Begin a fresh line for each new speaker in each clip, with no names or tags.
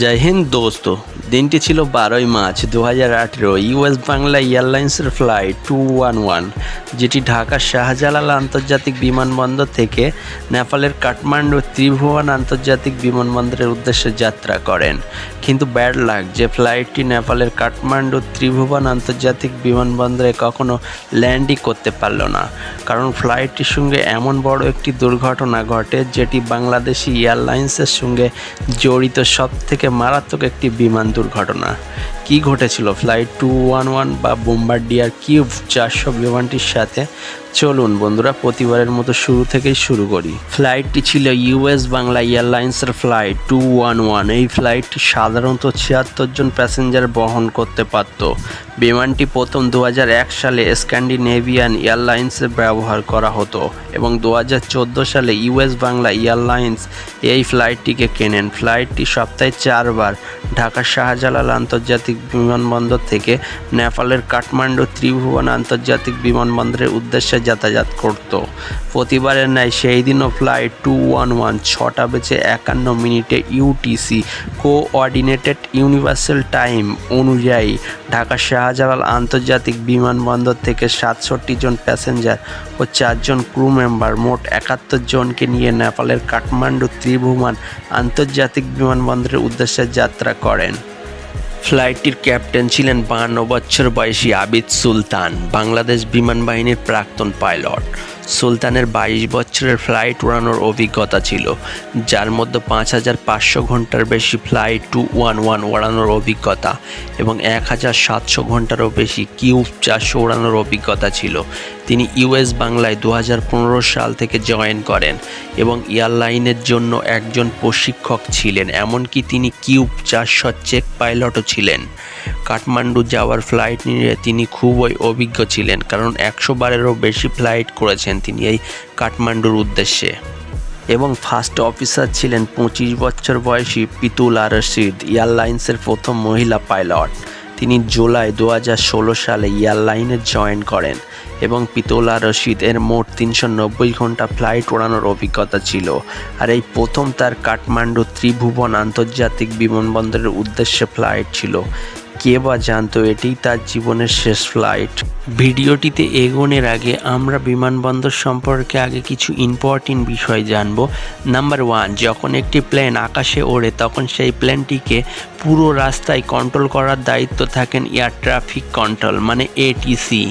জয় হিন্দ দোস্ত। দিনটি ছিল বারোই মার্চ দু হাজার আঠেরো ইউএস বাংলা এয়ারলাইন্সের ফ্লাইট টু ওয়ান ওয়ান, যেটি ঢাকার শাহজালাল আন্তর্জাতিক বিমানবন্দর থেকে নেপালের কাঠমান্ডু ত্রিভুবন আন্তর্জাতিক বিমানবন্দরের উদ্দেশ্যে যাত্রা করেন। কিন্তু ব্যাড লাগ যে ফ্লাইটটি নেপালের কাঠমান্ডু ত্রিভুবন আন্তর্জাতিক বিমানবন্দরে কখনো ল্যান্ডই করতে পারল না, কারণ ফ্লাইটটির সঙ্গে এমন বড় একটি দুর্ঘটনা ঘটে যেটি বাংলাদেশি এয়ারলাইন্সের সঙ্গে জড়িত সব থেকে মারাত্মক একটি বিমান দুর্ঘটনা। কি ঘটেছিল? ফ্লাইট টু ওয়ান ওয়ান বা বোম্বার্ডিয়ার কিউব চারশো বিমানটির সাথে চলুন বন্ধুরা, প্রতিবারের মতো শুরু থেকেই শুরু করি। ফ্লাইটটি ছিল ইউএস বাংলা এয়ারলাইন্সের ফ্লাইট টু ওয়ান ওয়ান এই ফ্লাইটটি সাধারণত ছিয়াত্তর জন প্যাসেঞ্জার বহন করতে পারত। বিমানটি প্রথম দু হাজার এক সালে স্ক্যান্ডিনেভিয়ান এয়ারলাইন্সে ব্যবহার করা হতো এবং দু হাজার চোদ্দ সালে ইউএস বাংলা এয়ারলাইন্স এই ফ্লাইটটিকে কেনেন। ফ্লাইটটি সপ্তাহে চারবার ঢাকা শাহজালাল আন্তর্জাতিক বিমানবন্দর থেকে নেপালের কাঠমান্ডু ত্রিভুবন আন্তর্জাতিক বিমানবন্দরের উদ্দেশ্যে যাতায়াত করত। প্রতিবারের ন্যায় সেই দিনও ফ্লাইট টু ওয়ান ওয়ান ছটা বেজে একান্ন মিনিটে ইউটিসি কোঅর্ডিনেটেড ইউনিভার্সাল টাইম অনুযায়ী ঢাকা শাহজালাল আন্তর্জাতিক বিমানবন্দর থেকে সাতষট্টি জন প্যাসেঞ্জার ও চারজন ক্রু মেম্বার মোট একাত্তর জনকে নিয়ে নেপালের কাঠমান্ডু ত্রিভুবন আন্তর্জাতিক বিমানবন্দরের উদ্দেশ্যে যাত্রা করেন। ফ্লাইটটির ক্যাপ্টেন ছিলেন বাহান্ন বছর বয়সী আবিদ সুলতান বাংলাদেশ বিমান বাহিনীর প্রাক্তন পাইলট। সুলতানের বাইশ বছরের ফ্লাইট উড়ানোর অভিজ্ঞতা ছিল, যার মধ্যে পাঁচ হাজার পাঁচশো ঘণ্টার বেশি ফ্লাইট টু ওয়ান ওয়ান উড়ানোর অভিজ্ঞতা এবং এক হাজার সাতশো ঘন্টারও বেশি কিউব চারশো উড়ানোর অভিজ্ঞতা ছিল। তিনি ইউএস বাংলায় দু হাজার পনেরো সাল থেকে জয়েন করেন এবং এয়ারলাইনের জন্য একজন প্রশিক্ষক ছিলেন, এমনকি তিনি কিউব চারশো চেক পাইলটও ছিলেন। কাঠমান্ডু যাওয়ার ফ্লাইট নিয়ে তিনি খুবই অভিজ্ঞ ছিলেন, কারণ একশো বারেরও বেশি ফ্লাইট করেছেন তিনি এই কাঠমান্ডুর উদ্দেশ্যে। এবং ফার্স্ট অফিসার ছিলেন পঁচিশ বছর বয়সী পিতুলা রশিদ এয়ারলাইন্সের প্রথম মহিলা পাইলট। তিনি জুলাই দু হাজার ষোলো সালে এয়ারলাইনে জয়েন করেন এবং পিতোলা রশিদ এর মোট তিনশো নব্বই ঘণ্টা ফ্লাইট ওড়ানোর অভিজ্ঞতা ছিল। আর এই প্রথম তার কাঠমান্ডু ত্রিভুবন আন্তর্জাতিক বিমানবন্দরের উদ্দেশ্যে ফ্লাইট ছিল। কে বা জানতো এটিই তার জীবনের শেষ ফ্লাইট। ভিডিওটিতে এগোনের আগে আমরা বিমানবন্দর সম্পর্কে আগে কিছু ইম্পর্টেন্ট বিষয় জানব। নাম্বার ওয়ান যখন একটি প্লেন আকাশে ওড়ে, তখন সেই প্লেনটিকে পুরো রাস্তায় কন্ট্রোল করার দায়িত্ব থাকেন এয়ার ট্রাফিক কন্ট্রোল মানে এটিসি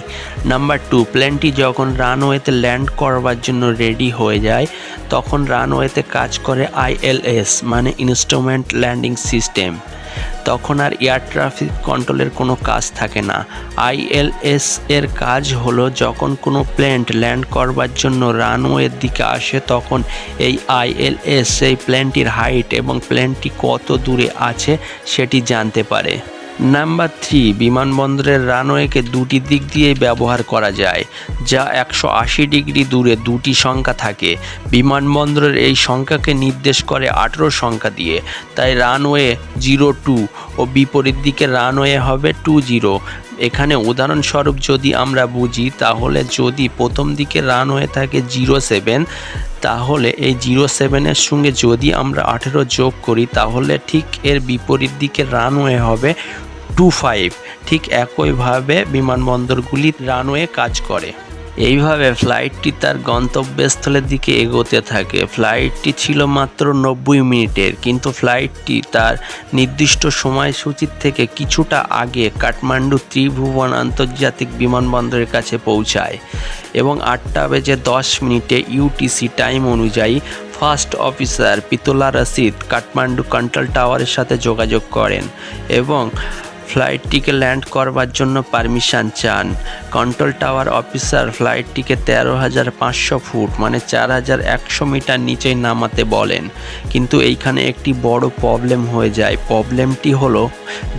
নাম্বার টু প্লেনটি যখন রানওয়েতে ল্যান্ড করবার জন্য রেডি হয়ে যায়, তখন রানওয়েতে কাজ করে আইএলএস মানে ইনস্ট্রুমেন্ট ল্যান্ডিং সিস্টেম তখন আর এয়ার ট্রাফিক কন্ট্রোলের কোনো কাজ থাকে না। আইএলএস এর কাজ হলো যখন কোনো প্লেন ল্যান্ড করবার জন্য রানওয়ের দিকে আসে, তখন এই আইএলএস সেই প্লেনটির হাইট এবং প্লেনটি কত দূরে আছে সেটি জানতে পারে। নাম্বার থ্রি বিমানবন্দরের রানওয়েকে দুটি দিক দিয়েই ব্যবহার করা যায়, যা একশো আশি ডিগ্রি দূরে দুটি সংখ্যা থাকে। বিমানবন্দরের এই সংখ্যাকে নির্দেশ করে আঠেরো সংখ্যা দিয়ে, তাই রানওয়ে জিরো টু ও বিপরীত দিকে রানওয়ে হবে টু জিরো। এখানে উদাহরণস্বরূপ যদি আমরা বুঝি, তাহলে যদি প্রথম দিকে রানওয়ে থাকে জিরো সেভেন, তাহলে এই জিরো সেভেনের সঙ্গে যদি আমরা আঠেরো যোগ করি, তাহলে ঠিক এর বিপরীত দিকে রানওয়ে হবে টু ফাইভ, ঠিক একইভাবে বিমানবন্দরগুলি রানওয়ে কাজ করে। এইভাবে ফ্লাইটটি তার গন্তব্যস্থলের দিকে এগোতে থাকে। ফ্লাইটটি ছিল মাত্র নব্বই মিনিটের, কিন্তু ফ্লাইটটি তার নির্দিষ্ট সময়সূচির থেকে কিছুটা আগে কাঠমান্ডু ত্রিভুবন আন্তর্জাতিক বিমানবন্দরের কাছে পৌঁছায় এবং আটটা বেজে দশ মিনিটে ইউটিসি টাইম অনুযায়ী first officer Prithula Rashid Kathmandu control টাওয়ারের সাথে যোগাযোগ করেন এবং ফ্লাইটটিকে ল্যান্ড করবার জন্য পারমিশন চান। কন্ট্রোল টাওয়ার অফিসার ফ্লাইটটিকে তেরো হাজার পাঁচশো ফুট মানে চার হাজার একশো মিটার নিচে নামাতে বলেন। কিন্তু এইখানে একটি বড় প্রবলেম হয়ে যায়। প্রবলেমটি হলো,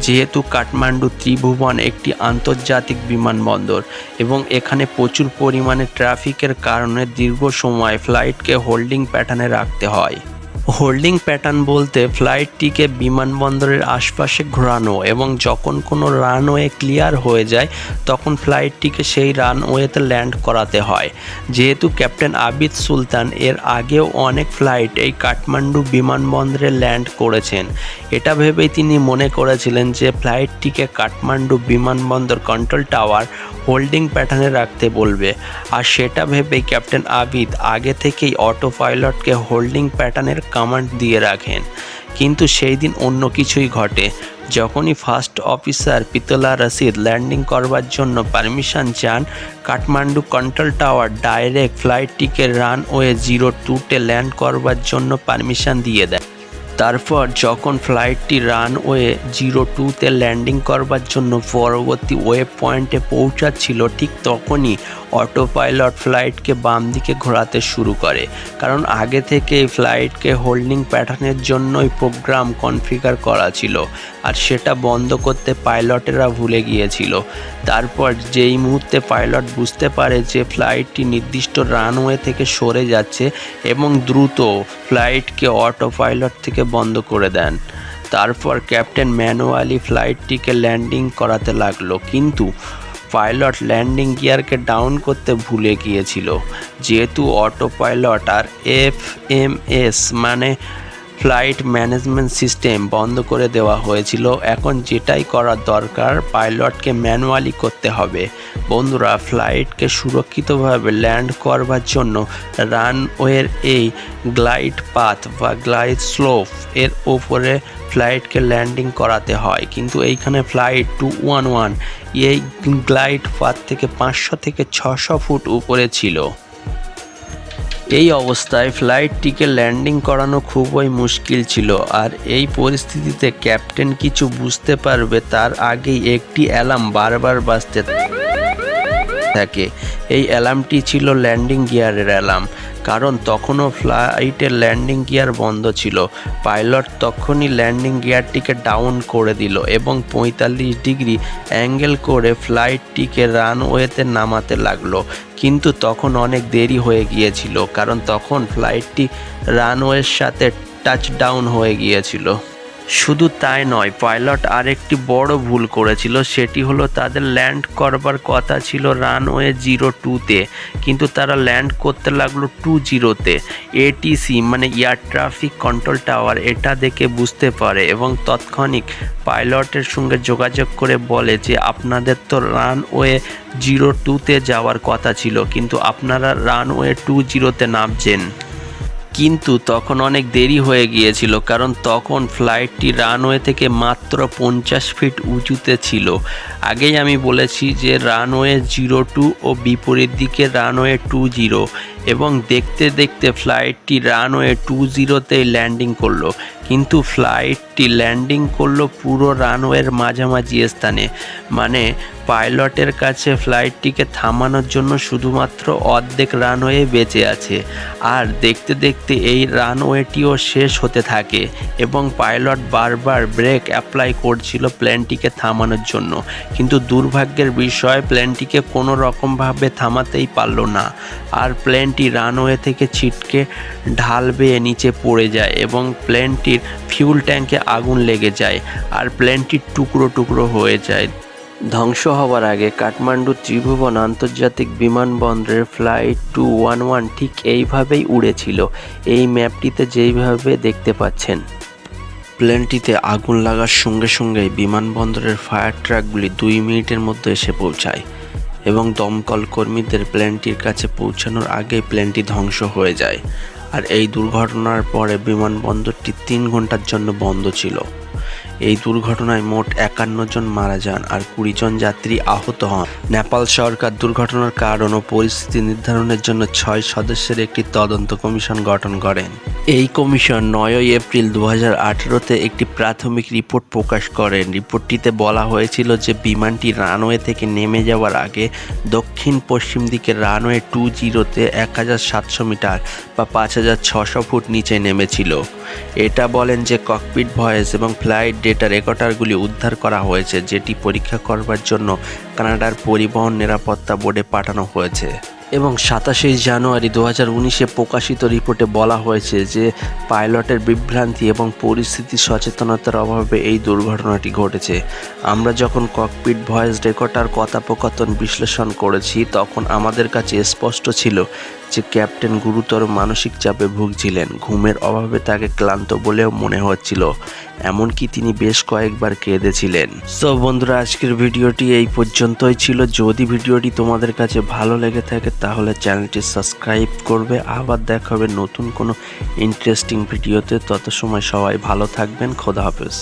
যেহেতু কাঠমান্ডু ত্রিভুবন একটি আন্তর্জাতিক বিমানবন্দর এবং এখানে প্রচুর পরিমাণে ট্রাফিকের কারণে দীর্ঘ সময় ফ্লাইটকে হোল্ডিং প্যাটার্নে রাখতে হয়। হোল্ডিং প্যাটার্ন বলতে ফ্লাইটটিকে বিমানবন্দরের আশপাশে ঘোরানো এবং যখন কোনো রানওয়ে ক্লিয়ার হয়ে যায়, তখন ফ্লাইটটিকে সেই রানওয়েতে ল্যান্ড করাতে হয়। যেহেতু ক্যাপ্টেন আবিদ সুলতান এর আগেও অনেক ফ্লাইট এই কাঠমান্ডু বিমানবন্দরে ল্যান্ড করেছেন, এটা ভেবেই তিনি মনে করেছিলেন যে ফ্লাইটটিকে কাঠমান্ডু বিমানবন্দর কন্ট্রোল টাওয়ার হোল্ডিং প্যাটার্নে রাখতে বলবে। আর সেটা ভেবেই ক্যাপ্টেন আবিদ আগে থেকেই অটো পাইলটকে হোল্ডিং প্যাটার্নের কমান্ড দিয়ে রাখেন। কিন্তু সেই দিন অন্য কিছুই ঘটে। যখনই first officer Prithula Rashid landing করবার জন্য পারমিশন চান, কাঠমান্ডু কন্ট্রোল টাওয়ার ডাইরেক্ট ফ্লাইটটিকে রানওয়ে জিরো টুতে ল্যান্ড করবার জন্য পারমিশন দিয়ে দেয়। তারপর যখন ফ্লাইটটি রানওয়ে জিরো টুতে ল্যান্ডিং করবার জন্য পরবর্তী ওয়েব পয়েন্টে পৌঁছাচ্ছিল, ঠিক তখনই অটো পাইলট ফ্লাইটকে বাম দিকে ঘোরাতে শুরু করে। কারণ আগে থেকে এই ফ্লাইটকে হোল্ডিং প্যাটার্নের জন্যই প্রোগ্রাম কনফিগার করা ছিল। আর সেটা বন্ধ করতে পাইলটেরা ভুলে গিয়েছিল। তারপর যেই মুহূর্তে পাইলট বুঝতে পারে যে ফ্লাইটটি নির্দিষ্ট রানওয়ে থেকে সরে যাচ্ছে এবং দ্রুত ফ্লাইটকে অটো পাইলট থেকে বন্ধ করে দেন। তারপর ক্যাপ্টেন ম্যানুয়ালি ফ্লাইটটিকে ল্যান্ডিং করাতে লাগল। কিন্তু পাইলট ল্যান্ডিং গিয়ারকে ডাউন করতে ভুলে গিয়েছিল। যেহেতু অটো পাইলট আর এফ এম এস মানে ফ্লাইট ম্যানেজমেন্ট সিস্টেম বন্ধ করে দেওয়া হয়েছিল। এখন যেটাই করার দরকার, পাইলটকে ম্যানুয়ালি করতে হবে। বন্ধুরা, ফ্লাইটকে সুরক্ষিতভাবে ল্যান্ড করবার জন্য রানওয়ের এই গ্লাইড পাথ বা গ্লাইড স্লোপ এর ওপরে ফ্লাইটকে ল্যান্ডিং করাতে হয়। কিন্তু এইখানে ফ্লাইট টু ওয়ান ওয়ান এই গ্লাইড পাথ থেকে পাঁচশো থেকে ছশো ফুট উপরে ছিল। এই অবস্থায় ফ্লাইটটিকে ল্যান্ডিং করানো খুবই মুশকিল ছিল আর এই পরিস্থিতিতে ক্যাপ্টেন কিছু বুঝতে পারবে তার আগেই একটি অ্যালার্ম বারবার বাজতে থাকে। এই অ্যালার্মটি ছিল ল্যান্ডিং গিয়ারের অ্যালার্ম, কারণ তখনও ফ্লাইটের ল্যান্ডিং গিয়ার বন্ধ ছিল। পাইলট তখনই ল্যান্ডিং গিয়ারটিকে ডাউন করে দিল এবং পঁয়তাল্লিশ ডিগ্রি অ্যাঙ্গেল করে ফ্লাইটটিকে রানওয়েতে নামাতে লাগল। কিন্তু তখন অনেক দেরি হয়ে গিয়েছিল, কারণ তখন ফ্লাইটটি রানওয়ের সাথে টাচ ডাউন হয়ে গিয়েছিল। শুধু তাই নয়, পাইলট আরেকটি বড় ভুল করেছিল, সেটি হলো তাদের ল্যান্ড করবার কথা ছিল রানওয়ে জিরো টুতে, কিন্তু তারা ল্যান্ড করতে লাগল টু জিরোতে। এটিসি মানে এয়ার ট্রাফিক কন্ট্রোল টাওয়ার, এটা দেখে বুঝতে পারে এবং তৎক্ষণিক পাইলটের সঙ্গে যোগাযোগ করে বলে যে, আপনাদের তো রানওয়ে জিরো টুতে যাওয়ার কথা ছিল, কিন্তু আপনারা রানওয়ে টু জিরোতে নামছেন। কিন্তু তখন অনেক দেরি হয়ে গিয়েছিল, কারণ তখন ফ্লাইটটি রানওয়ে থেকে মাত্র পঞ্চাশ ফিট উঁচুতে ছিল। আগেই আমি বলেছি যে রানওয়ে জিরো টু ও বিপরীত দিকে রানওয়ে টু জিরো। এবং দেখতে দেখতে ফ্লাইটটি রানওয়ে টু জিরোতেই ল্যান্ডিং করল। কিন্তু ফ্লাইটটি ল্যান্ডিং করল পুরো রানওয়ের মাঝামাঝি স্থানে। মানে পাইলটের কাছে ফ্লাইটটিকে থামানোর জন্য শুধুমাত্র অর্ধেক রানওয়ে বেঁচে আছে। আর দেখতে দেখতে এই রানওয়েটিও শেষ হতে থাকে এবং পাইলট বারবার ব্রেক অ্যাপ্লাই করছিল প্লেনটিকে থামানোর জন্য। কিন্তু দুর্ভাগ্যের বিষয় প্লেনটিকে কোনো রকমভাবে থামাতেই পারল না। আর প্লেনটি রানওয়ে থেকে ছিটকে ঢাল বেয়ে নিচে পড়ে যায় এবং প্লেনটির ফিউল ট্যাঙ্কে আগুন লেগে যায় আর প্লেনটি টুকরো টুকরো হয়ে যায়। ধ্বংস হওয়ার আগে কাঠমান্ডু ত্রিভুবন আন্তর্জাতিক বিমানবন্দরের ফ্লাইট টু ওয়ান ওয়ান ঠিক এইভাবেই উড়েছিল এই ম্যাপটিতে যেইভাবে দেখতে পাচ্ছেন। প্লেনটিতে আগুন লাগার সঙ্গে সঙ্গে বিমানবন্দরের ফায়ার ট্রাকগুলি দুই মিনিটের মধ্যে এসে পৌঁছায়। এবং দমকল কর্মীদের প্লেনটির কাছে পৌঁছানোর আগে প্লেনটি ধ্বংস হয়ে যায়। আর এই দুর্ঘটনার পরে বিমানবন্দরটি তিন ঘণ্টার জন্য বন্ধ ছিল। এই দুর্ঘটনায় মোট একান্ন জন মারা যান আর কুড়ি জন যাত্রী আহত হন। নেপাল সরকার দুর্ঘটনার কারণ ও পরিস্থিতি নির্ধারণের জন্য ছয় সদস্যের একটি তদন্ত কমিশন গঠন করেন। এই কমিশন নয়ই এপ্রিল দু হাজার আঠেরোতে একটি প্রাথমিক রিপোর্ট প্রকাশ করেন। রিপোর্টটিতে বলা হয়েছিল যে বিমানটি রানওয়ে থেকে নেমে যাওয়ার আগে দক্ষিণ পশ্চিম দিকে রানওয়ে টু জিরোতে এক হাজার সাতশো মিটার বা পাঁচ হাজার ছশো ফুট নিচে নেমেছিল। এটা বলেন যে ককপিট ভয়েস এবং ফ্লাইট ডেটা রেকর্ডারগুলি উদ্ধার করা হয়েছে, যেটি পরীক্ষা করবার জন্য কানাডার পরিবহন নিরাপত্তা বোর্ডে পাঠানো হয়েছে। এবং সাতাশে জানুয়ারি দু হাজার উনিশে প্রকাশিত রিপোর্টে বলা হয়েছে যে পাইলটের বিভ্রান্তি এবং পরিস্থিতি সচেতনতার অভাবে এই দুর্ঘটনাটি ঘটেছে। আমরা যখন ককপিট ভয়েস রেকর্ডার কথোপকথন বিশ্লেষণ করেছি, তখন আমাদের কাছে স্পষ্ট ছিল যে ক্যাপ্টেন গুরুতর মানসিক চাপে ভুগছিলেন। ঘুমের অভাবে তাকে ক্লান্ত বলেও মনে হচ্ছিল। এমনকি তিনি বেশ কয়েকবার কেঁদেছিলেন। সো বন্ধুরা, আজকের ভিডিওটি এই পর্যন্তই ছিল। যদি ভিডিওটি তোমাদের কাছে ভালো লেগে থাকে, তাহলে চ্যানেলটি সাবস্ক্রাইব করবে। আবার দেখা হবে নতুন কোনো ইন্টারেস্টিং ভিডিওতে। তত সময় সবাই ভালো থাকবেন। খোদা হাফেজ।